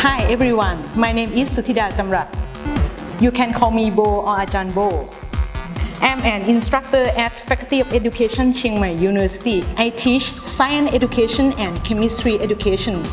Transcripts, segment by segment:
Hi everyone, my name is Sutida Jamrat. You can call me Bo or Ajahn Bo. I'm an instructor at Faculty of Education Chiang Mai University. I teach science education and chemistry education.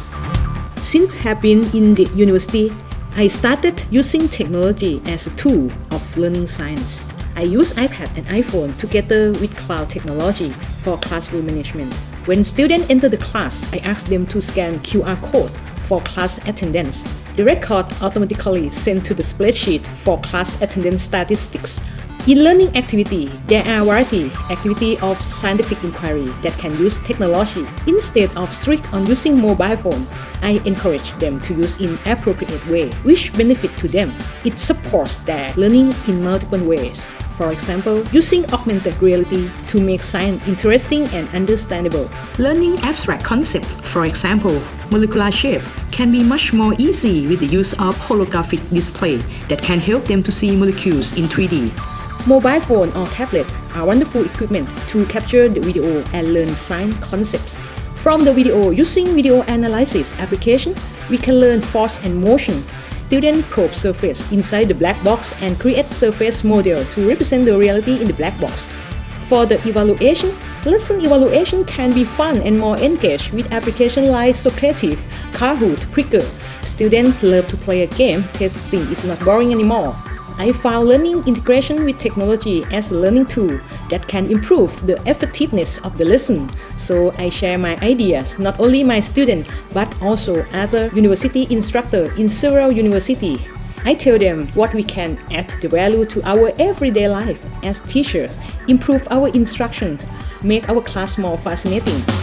Since I've been in the university, I started using technology as a tool of learning science. I use iPad and iPhone together with cloud technology for classroom management. When students enter the class, I ask them to scan QR code for class attendance. The record automatically sent to the spreadsheet for class attendance statistics. In learning activity, there are variety activity of scientific inquiry that can use technology. Instead of strict on using mobile phone, I encourage them to use in appropriate way, which benefit to them. It supports their learning in multiple ways. For example, using augmented reality to make science interesting and understandable. Learning abstract concept, for example, molecular shape, can be much more easy with the use of holographic display that can help them to see molecules in 3D. Mobile phone or tablet are wonderful equipment to capture the video and learn science concepts. From the video using video analysis application, we can learn force and motion. Students probe surface inside the black box and create surface model to represent the reality in the black box. For the evaluation, lesson evaluation can be fun and more engaged with applications like Socrative, Kahoot, Pricker. Students love to play a game, testing is not boring anymore. I found learning integration with technology as a learning tool that can improve the effectiveness of the lesson. So I share my ideas, not only my students, but also other university instructors in several universities. I tell them what we can add the value to our everyday life as teachers, improve our instruction, make our class more fascinating.